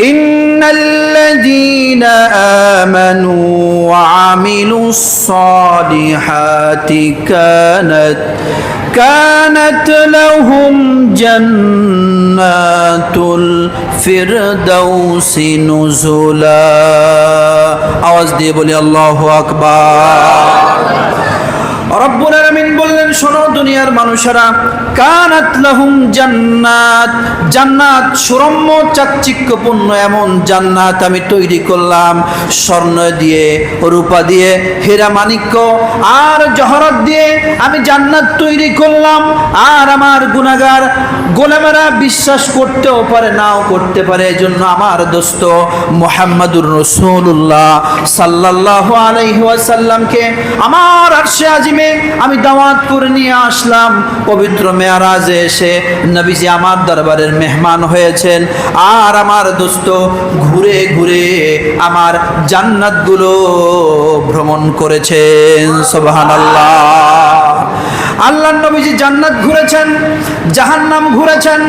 إن الذين آمنوا وعملوا الصالحات كانت كانت لهم جنات الفردوس نزلا আওয়াজ দিয়ে বলি আল্লাহু আকবার রব্বুল আলামিন বললেন শোনো দুনিয়ার মানুষেরা, কানাত লাহুম জান্নাত। জান্নাত সুরম্য, চাকচিক্যপূর্ণ এমন জান্নাত আমি তৈরি করলাম, স্বর্ণ দিয়ে, রূপা দিয়ে, হীরা মাণিক্য, আর জহরত দিয়ে আমি জান্নাত তৈরি করলাম। আর আমার গুনাগার গোলামেরা বিশ্বাস করতেও পারে, নাও করতে পারে। এজন্য আমার দোস্ত মোহাম্মদুর রসুল্লাহ সাল্লাল্লাহু আলাইহি ওয়াসাল্লামকে, আমার আরশে আজিমে আমি দাওয়াত করে নিয়ে আসলাম। পবিত্র মেয়ারাজে এসে নবীজি আমার দরবারের মেহমান হয়েছেন। আর আমার দোস্ত ঘুরে ঘুরে আমার জান্নাতগুলো ভ্রমণ করেছেন। সুবহানাল্লাহ। আল্লাহ নবীজি জান্নাত ঘুরেছেন, জাহান্নাম ঘুরেছেন,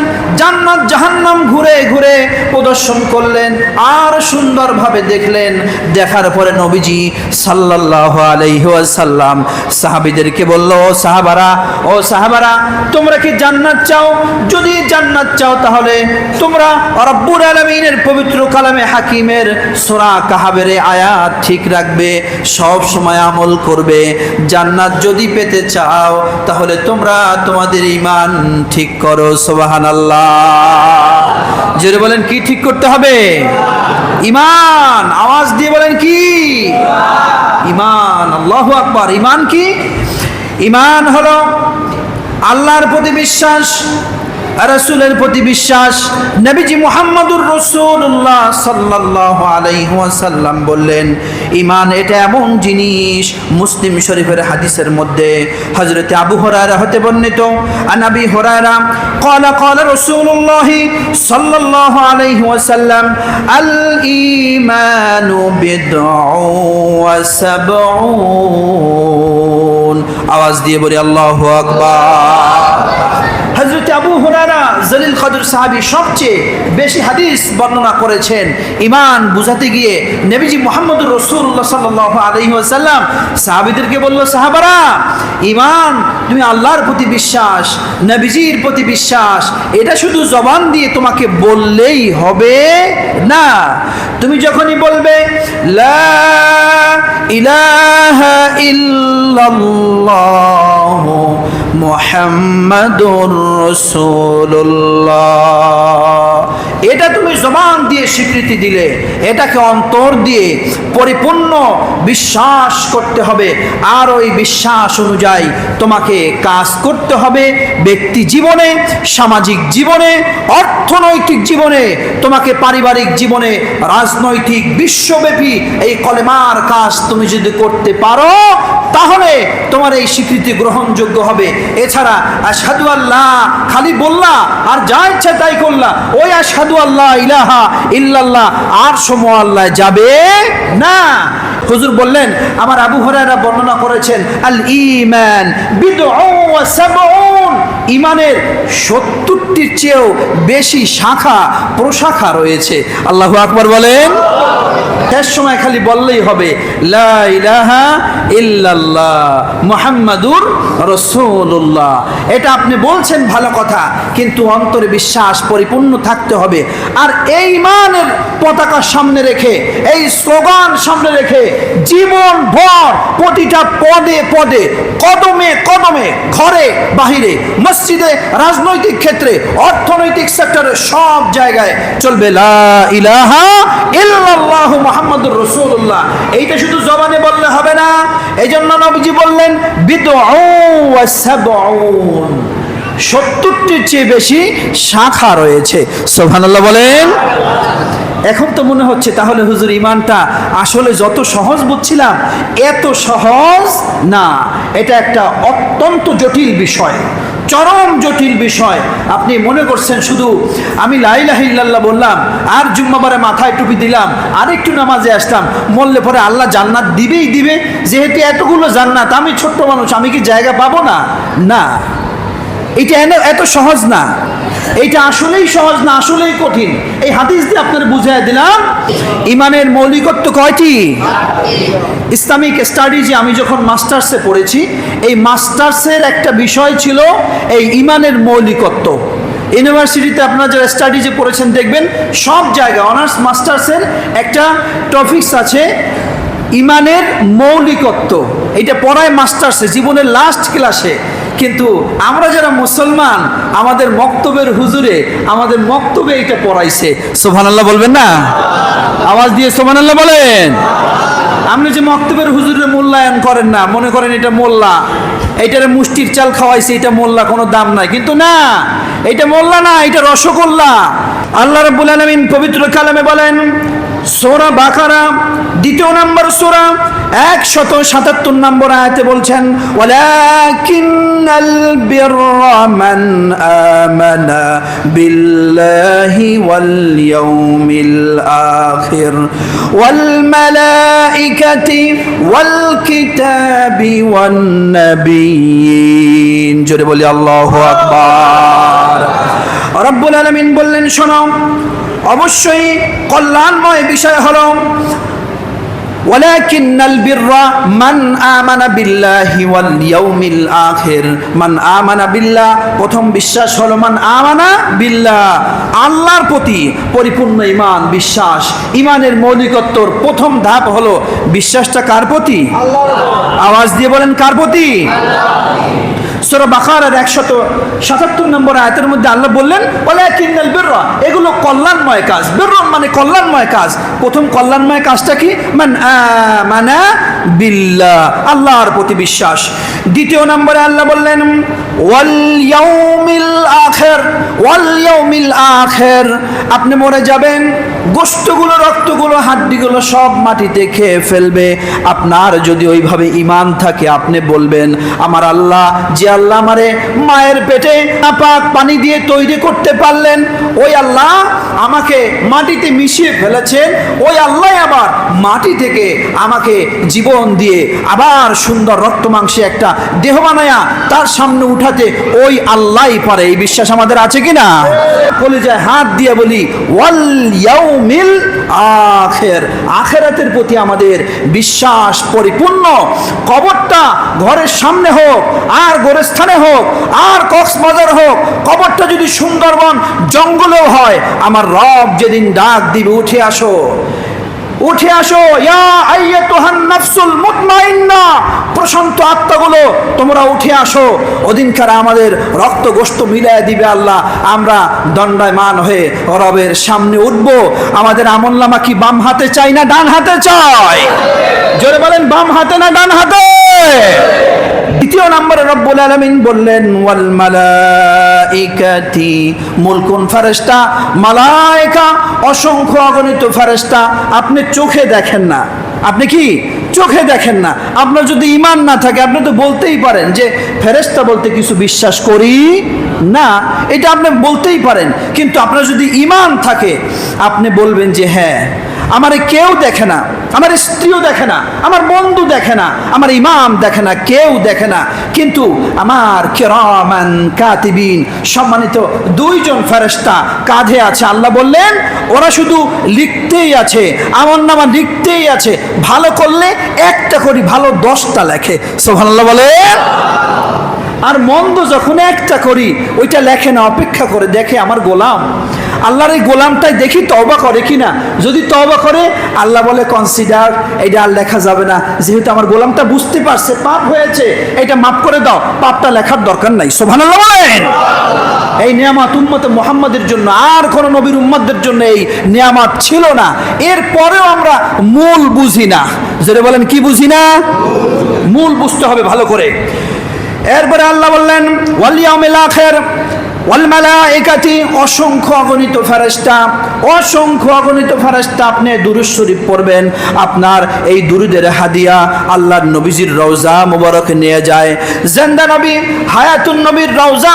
জান্নাত জাহান্নাম ঘুরে ঘুরে প্রদর্শন করলেন, আর সুন্দরভাবে দেখলেন, দেখার পরে নবীজি সাল্লাল্লাহু আলাইহি ওয়াসাল্লাম সাহাবীদেরকে বলল, ও সাহাবারা ও সাহাবারা, তোমরা কি জান্নাত চাও? যদি জান্নাত চাও তাহলে তোমরা রব্বুল আলমিনের পবিত্র কালামে হাকিমের সূরা কাহাবের আয়াত ঠিক রাখবে, সব সময় আমল করবে। জান্নাত যদি পেতে চাও তাহলে তোমরা তোমাদের ইমান ঠিক করো সোবাহান আল্লাহ জোরে বলেন, কি ঠিক করতে হবে? ইমান আওয়াজ দিয়ে বলেন, কি? ইমান আল্লাহ আকবার। ইমান কি? ইমান হলো আল্লাহর প্রতি বিশ্বাস রসুলের প্রতি বিশ্বাস নবীজি মোহাম্মদুর রসুল্লাহ সাল্লাহ আলাইসাল্লাম বললেন ইমান এটা এমন জিনিস মুসলিম শরীফের হাদিসের মধ্যে হজরতে আবু হরারা হতে বর্ণিত আনাবি হরারা قال قال رسول الله صلى الله عليه وسلم الإيمان بضع وسبعون আওয়াজ দিয়ে বলি আল্লাহু আকবার হজরত আবু হুরারা জলিল কদর সাহাবী সবচেয়ে বেশি হাদিস বর্ণনা করেছেন। ইমান বুঝাতে গিয়ে নবীজি মোহাম্মদুর রসুল্লাহ সাল্লাহ আলহি আসাল্লাম সাহাবিদেরকে বলল, সাহাবারা ইমান তুমি আল্লাহর প্রতি বিশ্বাস, নবীজির প্রতি বিশ্বাস, এটা শুধু জবান দিয়ে তোমাকে বললেই হবে না। তুমি যখনই বলবে, লা ইলাহা ইল্লাল্লাহ মোহাম্মদুর রসুল্লাহ এটা তুমি জবান দিয়ে স্বীকৃতি দিলে এটাকে অন্তর দিয়ে পরিপূর্ণ বিশ্বাস করতে হবে। আর ওই বিশ্বাস অনুযায়ী তোমাকে কাজ করতে হবে। ব্যক্তি জীবনে, সামাজিক জীবনে, অর্থনৈতিক জীবনে, তোমাকে পারিবারিক জীবনে, রাজনৈতিক বিশ্বব্যাপী এই কলেমার কাজ তুমি যদি করতে পারো, তাহলে তোমার এই স্বীকৃতি গ্রহণযোগ্য হবে। এছাড়া, আশহাদু আল্লাহ, খালি বললা আর যা ইচ্ছা তাই করলা। ওই আশহাদু আল্লাহ ইলাহা ইল্লাল্লাহ, আর সময় আল্লাহ যাবে না। হুজুর বললেন, আমার আবু হরাইরা বর্ণনা করেছেন আল ইমান বিদ ইমানের সত্তরটির চেয়েও বেশি শাখা, প্রশাখা রয়েছে। আল্লাহু আকবার বলেন, শেষ সময় খালি বললেই হবে মুহাম্মাদুর রসুল্লাহ এটা আপনি বলছেন ভালো কথা, কিন্তু অন্তরে বিশ্বাস পরিপূর্ণ থাকতে হবে। আর এই মানের পতাকা সামনে রেখে, এই স্লোগান সামনে রেখে জীবন ভর প্রতিটা পদে পদে, কদমে কদমে, ঘরে বাহিরে মসজিদে, রাজনৈতিক ক্ষেত্রে, অর্থনৈতিক সেক্টরে সব জায়গায় চলবে। ইলাহা ইল্লাল্লাহু মুহাম্মাদুর এইটা শুধু জবানে বললে হবে না। এই জন্য নবীজি বললেন বিদউ ওয়া সাবউন। সত্তরটির চেয়ে বেশি শাখা রয়েছে। সোভানাল্লাহ বলেন। এখন তো মনে হচ্ছে তাহলে হুজুর ইমানটা আসলে যত সহজ বুঝছিলাম, এত সহজ না। এটা একটা অত্যন্ত জটিল বিষয়, চরম জটিল বিষয়। আপনি মনে করছেন শুধু আমি লাইলাহিল্লাহ বললাম, আর জুম্মাবারে মাথায় টুপি দিলাম আর একটু নামাজে আসলাম, মরলে পরে আল্লাহ জান্নাত দিবেই দিবে, যেহেতু এতগুলো জান্নাত, আমি ছোট্ট মানুষ, আমি কি জায়গা পাবো না? না। এটা এত সহজ না। এটা আসলেই সহজ না, আসলেই কঠিন। এই হাদিস দিয়ে আপনার বুঝাই দিলাম, ইমানের মৌলিকত্ব কয়টি? ইসলামিক স্টাডিজে আমি যখন মাস্টার্সে পড়েছি, এই মাস্টার্সের একটা বিষয় ছিল এই ইমানের মৌলিকত্ব। ইউনিভার্সিটিতে আপনারা যারা স্টাডিজে পড়েছেন দেখবেন, সব জায়গায়, অনার্স, মাস্টার্সের একটা টপিকস আছে, ইমানের মৌলিকত্ব। এটা পড়ায় মাস্টার্সে, জীবনের লাস্ট ক্লাসে কিন্তু আমরা যারা মুসলমান, আমাদের মক্তবের হুজুরে আমাদের মক্তবে এটা পড়াইছে। সোভানাল্লাহ বলবেন না? আওয়াজ দিয়ে সোভানাল্লাহ বলেন। আপনি যে মক্তবের হুজুরে মূল্যায়ন করেন না, মনে করেন এটা মোল্লা। এইটারে মুষ্টির চাল খাওয়াইছে, এটা মোল্লা, কোনো দাম নাই। কিন্তু না, এটা মোল্লা না, এটা রসগোল্লা। আল্লাহ রাব্বুল আলামিন পবিত্র কালামে বলেন সোরা বাকারা, দ্বিতীয় নম্বর সোরা, একশত সাতাত্তর নম্বর আয়তে বলছেন, ওয়ালাকিন্নাল বিররা মান আমানা বিল্লাহি ওয়াল ইয়াউমিল আখির, ওয়াল মালাইকাতি ওয়াল কিতাবি ওয়ান নাবিয়িন। জোরে বলি, আল্লাহু আকবার। রব্বুল আলমিন বললেন শোনো অবশ্যই কল্যাণময় বিষয় হলো ولكن البر من آمن بالله واليوم الآخر من آمن بالله প্রথম বিশ্বাস হলো মান আমানা বিল্লাহ আল্লাহর প্রতি পরিপূর্ণ ইমান বিশ্বাস ইমানের মৌলিকত্বর প্রথম ধাপ হলো বিশ্বাসটা কার প্রতি আওয়াজ দিয়ে বলেন কার প্রতি সুরা বাকারার একশত সাতাত্তর নম্বর আয়তের মধ্যে আল্লাহ বললেন বলে কিন্নাল বিররা এগুলো কল্যাণময় কাজ বিররম মানে কল্যাণময় কাজ প্রথম কল্যাণময় কাজটা কি মান আমানা বিল্লা আল্লাহর প্রতি বিশ্বাস। দ্বিতীয় নম্বরে আল্লাহ বললেন আপনি মরে যাবেন গোস্তগুলো রক্তগুলো, হাড্ডিগুলো সব মাটিতে খেয়ে ফেলবে। আপনার যদি ওইভাবে ইমান থাকে, আপনি বলবেন, আমার আল্লাহ, যে আল্লাহ আমারে মায়ের পেটে নাপাক পানি দিয়ে তৈরি করতে পারলেন, ওই আল্লাহ আমাকে মাটিতে মিশিয়ে ফেলেছেন, ওই আল্লাহ আবার মাটি থেকে আমাকে জীবন দিয়ে আবার সুন্দর রক্ত মাংসে একটা দেহ বানায়া তার সামনে উঠাতে ওই আল্লাহ পারে, এই বিশ্বাস আমাদের আছে কি না কলিজায় হাত দিয়ে বলি, ওয়াল আখের। আখেরাতের প্রতি আমাদের বিশ্বাস পরিপূর্ণ। কবরটা ঘরের সামনে হোক, আর গোরস্থানে হোক, আর কক্সবাজার হোক, কবরটা যদি সুন্দরবন জঙ্গলেও হয়, আমার রব যেদিন ডাক দিবে, উঠে আসো। উঠে আসো প্রশান্ত আত্মাগুলো, তোমরা উঠে আসো। ওদিনকার আমাদের রক্ত গোস্ত মিলায় দিবে আল্লাহ। আমরা দণ্ডায়মান হয়ে রবের সামনে উঠবো। আমাদের আমলনামা কি বাম হাতে চাই না ডান হাতে চাই? জোরে বলেন, বাম হাতে না ডান হাতে? দ্বিতীয় নম্বরে রব্বুল আলামিন বললেন, ওয়াল মালাইকাতি মুলকুন ফারেস্তা মালাইকা, অসংখ্য অগণিত ফারেস্তা আপনি চোখে দেখেন না। আপনি কি? চোখে দেখেন না। আপনার যদি ইমান না থাকে, আপনি তো বলতেই পারেন যে ফেরেস্তা বলতে কিছু বিশ্বাস করি না। এটা আপনি বলতেই পারেন। কিন্তু আপনার যদি ইমান থাকে, আপনি বলবেন যে হ্যাঁ আমার কেউ দেখে না, আমার স্ত্রীও দেখে না, আমার বন্ধু দেখে না, আমার ইমাম দেখে না, কেউ দেখে না। কিন্তু আমার কেরামান কাতিবিন, সম্মানিত দুইজন ফেরেস্তা কাঁধে আছে। আল্লাহ বললেন, ওরা শুধু লিখতেই আছে আমার নামা লিখতেই আছে, ভালো করলে একটা করি, ভালো দশটা লেখে। সোহানাল্লাহ বলেন। আর মন্দ যখন একটা করি, ওইটা লেখে না, অপেক্ষা করে দেখে আমার গোলাম। আল্লাহর এই গোলামটাই দেখি তবা করে কি না যদি তবা করে, আল্লাহ বলে কনসিডার এটা আর লেখা যাবে না। যেহেতু আমার গোলামটা বুঝতে পারছে, পাপ হয়েছে, এটা মাফ করে দাও। পাপটা লেখার দরকার নাই। সোভানাল্লাহ বলেন। এই নিয়ামত উম্মত মোহাম্মদের জন্য, আর কোন নবীর উম্মতদের জন্য এই নিয়ামত ছিল না। এর পরেও আমরা মূল বুঝি না। যেটা বলেন, কি বুঝি না? মূল বুঝতে হবে ভালো করে। এরপরে আল্লাহ বললেন ওয়ালিয়াউমিল আখির অসংখ্য অগণিত অসংখ্য অগণিত আপনি শরীফ পড়বেন। আপনার এই দুরুদের হাদিয়া নবীজির রওজা নিয়ে যায়। জিন্দা নবী, হায়াতুন নবীর রওজা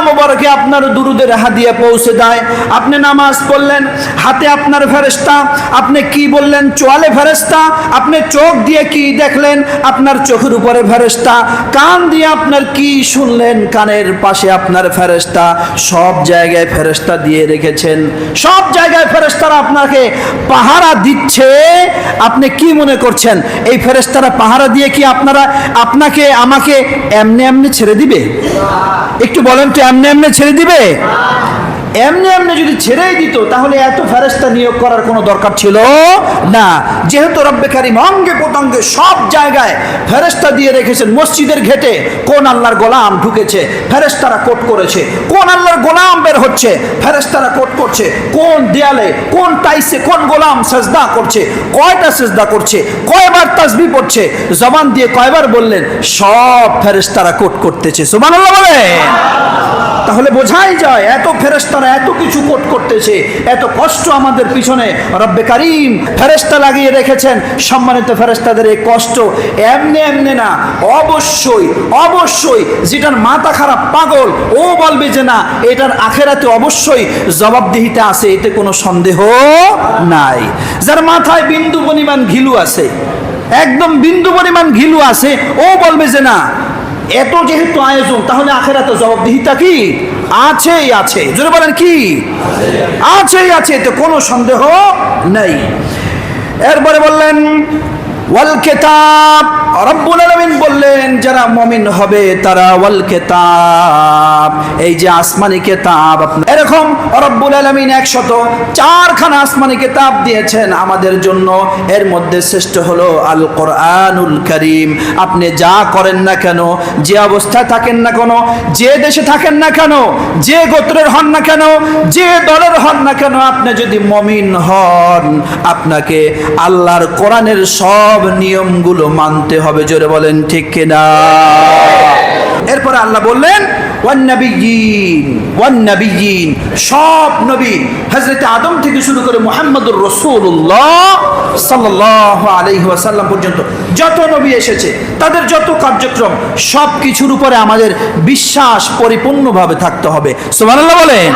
আপনার দুরুদের হাদিয়া পৌঁছে দেয়। আপনি নামাজ পড়লেন, হাতে আপনার ফেরেশতা, আপনি কি বললেন? চোয়ালে ফেরেশতা, আপনি চোখ দিয়ে কি দেখলেন? আপনার চোখের উপরে ফেরেশতা, কান দিয়ে আপনার কি শুনলেন? কানের পাশে আপনার ফেরেশতা, সব সব জায়গায় ফেরস্তা দিয়ে রেখেছেন। সব জায়গায় ফেরস্তারা আপনাকে পাহারা দিচ্ছে। আপনি কি মনে করছেন? এই ফেরস্তারা পাহারা দিয়ে কি আপনারা আপনাকে, আমাকে এমনি এমনি ছেড়ে দিবে? একটু বলেন তো, এমনি এমনি ছেড়ে দিবে? এমনি এমনি যদি ছেড়েই দিত, তাহলে এত ফেরেস্তা নিয়োগ করার কোনো দরকার ছিল না। যেহেতু রব্বে কারিম অঙ্গে প্রত্যঙ্গে সব জায়গায় ফেরেস্তা দিয়ে রেখেছেন, মসজিদের ঘেটে কোন আল্লাহর গোলাম ঢুকেছে ফেরেস্তারা কোট করেছে, কোন আল্লাহর গোলাম বের হচ্ছে ফেরেস্তারা কোট করছে, কোন দেয়ালে, কোন টাইসে কোন গোলাম সেজদা করছে, কয়টা সেজদা করছে, কয়বার তাসবি পড়ছে, জবান দিয়ে কয়বার বললেন, সব ফেরেস্তারা কোট করতেছে। সুবহানাল্লাহ বলেন। তাহলে বোঝাই যায়, এত ফেরেস্তারা এত কিছু কোট করতেছে, এত কষ্ট আমাদের পিছনে। রব্বে কারিম ফেরেস্তা লাগিয়ে রেখেছেন। সম্মানিত ফেরেস্তাদের এই কষ্ট এমনি এমনি না, অবশ্যই অবশ্যই যেটার মাথা খারাপ পাগল, ও বলবে যে না, এটার আখেরাতে অবশ্যই জবাবদিহিতে আছে, এতে কোনো সন্দেহ নাই। যার মাথায় বিন্দু পরিমাণ ঘিলু আছে, একদম বিন্দু পরিমাণ ঘিলু আছে, ও বলবে যে না এত যেহেতু আয়োজন, তাহলে আখেরাতে জবাবদিহিতা কি? আছেই, আছে। জোরে বলেন কি? আছেই, আছে। এতে কোনো সন্দেহ নেই। এরপরে বললেন, ওয়াল কেতাব রব্বুল আলামিন বললেন, যারা মমিন হবে তারা ওয়াল কেতাব, এই যে আসমানি কেতাব এরকম রব্বুল আলামিন একশত চারখানা আসমানি কেতাব দিয়েছেন আমাদের জন্য। এর মধ্যে শ্রেষ্ঠ হলো আল কোরআনুল করিম। আপনি যা করেন না কেন, যে অবস্থায় থাকেন না কেন, যে দেশে থাকেন না কেন, যে গোত্রের হন না কেন, যে দলের হন না কেন, আপনি যদি মমিন হন, আপনাকে আল্লাহর কোরআনের সব নিয়মগুলো মানতে হবে জোরে বলেন ঠিক কিনা? এরপরে আল্লাহ বললেন সব নবী আদম থেকে শুরু করে মুহাম্মদুর ওয়াসাল্লাম পর্যন্ত যত নবী এসেছে, তাদের যত কার্যক্রম, সব কিছুর উপরে আমাদের বিশ্বাস পরিপূর্ণভাবে থাকতে হবে। সুবহানাল্লাহ বলেন।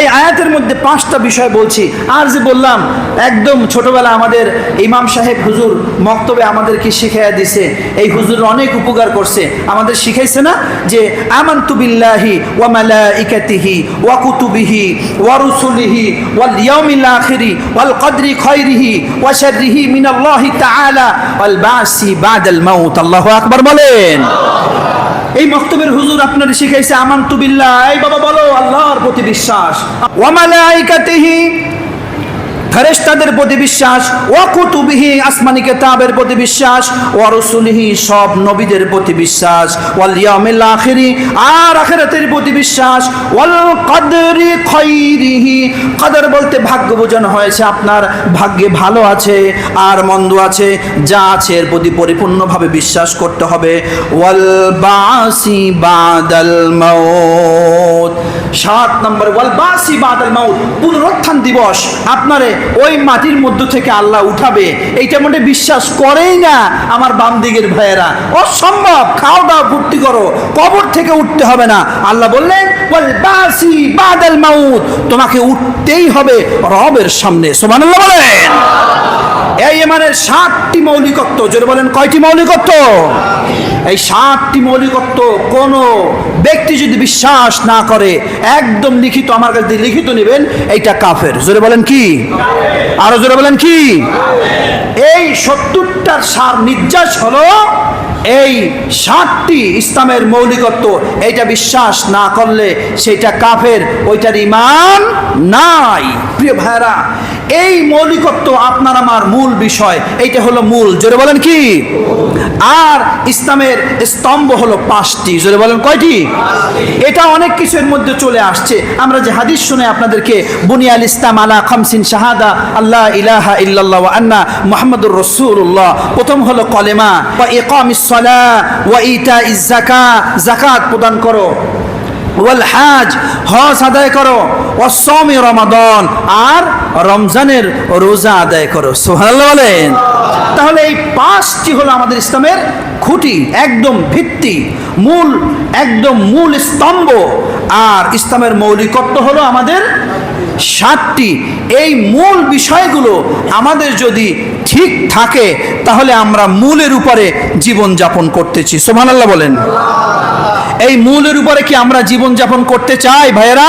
এই আয়াতের মধ্যে পাঁচটা বিষয় বলছি। আর যে বললাম, একদম ছোটবেলা আমাদের ইমাম সাহেব হুজুর মক্তবে আমাদেরকে শিখাইয়া দিছে। এই হুজুর অনেক উপকার করছে। আমাদের শিখাইছে না যে আমান্তু বিল্লাহি ওয়া মালাইকাতিহি ওয়া কুতুবিহি ওয়া রুসুলিহি ওয়াল ইয়াউমিল আখিরি ওয়াল কদরি খাইরিহি ওয়া শাররিহি তাআলা ওয়াল বাসি বাদাল মাউত। আল্লাহু আকবার বলেন। এই মক্তবের হুজুর আপনার শিখাইছে, আমান্তু বিল্লাহ। এই বাবা বলো, আল্লাহর প্রতি বিশ্বাস। ওয়া মালাইকাতিহি ফেরেশতাদের প্রতি বিশ্বাস ও কুতুবিহি আসমানি কিতাবের প্রতি বিশ্বাস ও রসুলিহি সব নবীদের প্রতি বিশ্বাস, ওয়াল আখিরি, আর আখিরাতের প্রতি বিশ্বাস, ওয়াল কদরি খৈরিহি। কদর বলতে ভাগ্য বোঝানো হয়েছে, আপনার ভাগ্যে ভালো আছে, আর মন্দ আছে, যা আছে এর প্রতি পরিপূর্ণভাবে বিশ্বাস করতে হবে। ওয়াল বাসি বাদাল মাউত। সাত নম্বর, ওয়াল বাসি বাদাল মাউত, পুনরুত্থান দিবস, আপনারে ওই মাটির মধ্য থেকে আল্লাহ উঠাবে। এইটা মধ্যে বিশ্বাস করেই না আমার বাম দিকের ভাইয়েরা। অসম্ভব, খাও দাও, ফুর্তি করো। কবর থেকে উঠতে হবে না। আল্লাহ বললেন বাদাল মাউত। তোমাকে উঠতেই হবে রবের সামনে। সুবহানাল্লাহ বলেন। এই ইমানের সাতটি মৌলিকত্ব, জোরে বলেন, কয়টি মৌলিকত্ব? এই সাতটি মৌলিকত্ব, কোন ব্যক্তি যদি বিশ্বাস না করে, একদম লিখিত, আমার কাছে লিখিত নেবেন, এইটা কাফের। জোরে বলেন কি? আরও জোরে বলেন কি? এই সত্তরটার সার নির্যাস হলো এই সাতটি ইসলামের মৌলিকত্ব। এইটা বিশ্বাস না করলে সেটা কাফের, ওইটার ইমান নাই। প্রিয় ভাইরা এই মৌলিকত্ব আপনার আমার মূল বিষয়, এইটা হলো মূল। জোরে বলেন কি? আর ইসলামের স্তম্ভ হলো পাঁচটি। জোরে বলেন কয়টি? এটা অনেক কিছুর মধ্যে চলে আসছে। আমরা যে হাদিস শুনে আপনাদেরকে বুনিয়াল ইসলাম আলা খামসিন শাহাদা আল্লাহ ইলাহা ইল্লাল্লাহ আন্না মুহাম্মাদুর রাসূলুল্লাহ। প্রথম হলো কলেমা, ওয়া ইকামিস সালাহ ওয়া ইতাইজ যাকাত যাকাত প্রদান করো। ওয়াল হাজ, হজ আদায় করো। অসমি রমাদন, আর রমজানের রোজা আদায় করো। সুবহানাল্লাহ বলেন। তাহলে এই পাঁচটি হলো আমাদের ইসলামের খুঁটি, একদম ভিত্তি, মূল, একদম মূল স্তম্ভ। আর ইসলামের মৌলিকত্ব হলো আমাদের সাতটি। এই মূল বিষয়গুলো আমাদের যদি ঠিক থাকে, তাহলে আমরা মূলের উপরে জীবন যাপন করতেছি। সোমানাল্লাহ বলেন। এই মূলের উপরে কি আমরা জীবন যাপন করতে চাই ভাইয়েরা?